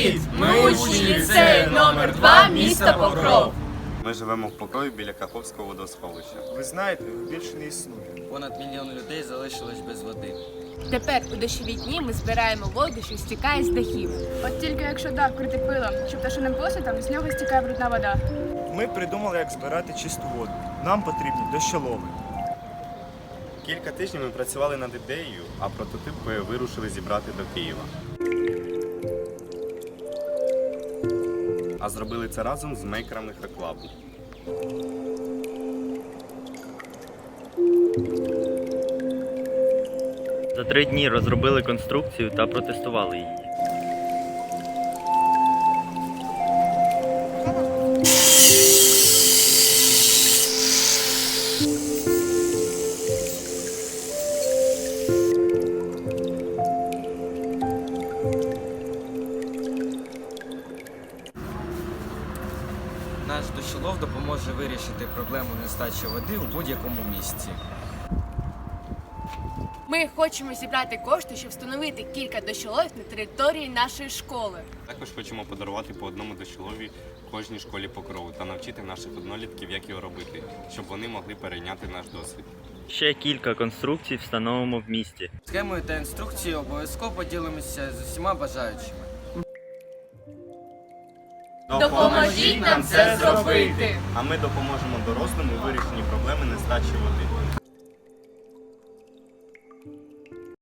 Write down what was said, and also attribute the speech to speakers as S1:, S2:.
S1: Привіт! Ми учні ліцею номер 2 міста Покров.
S2: Ми живемо в покої біля Каховського водосховища.
S3: Ви знаєте, більше не існує.
S4: Понад мільйон людей залишилось без води.
S5: Тепер у дощові дні ми збираємо воду, що стікає з дахів.
S6: От тільки якщо дах вкрити пилом чи пташиним посвітом, з нього стікає брудна вода.
S3: Ми придумали, як збирати чисту воду. Нам потрібні дощолови.
S2: Кілька тижнів ми працювали над ідеєю, а прототип вирушили зібрати до Києва. Зробили це разом з мейкерами Хеклабу.
S7: За три дні розробили конструкцію та протестували її.
S4: Наш дощолов допоможе вирішити проблему нестачі води у будь-якому місці.
S5: Ми хочемо зібрати кошти, щоб встановити кілька дощоловів на території нашої школи.
S2: Також хочемо подарувати по одному дощолові кожній школі покрову та навчити наших однолітків, як його робити, щоб вони могли перейняти наш досвід.
S7: Ще кілька конструкцій встановимо в місті.
S4: Схемою та інструкцією обов'язково поділимося з усіма бажаючими.
S1: Допоможіть нам це зробити.
S2: А ми допоможемо дорослим у вирішенні проблеми нестачі води.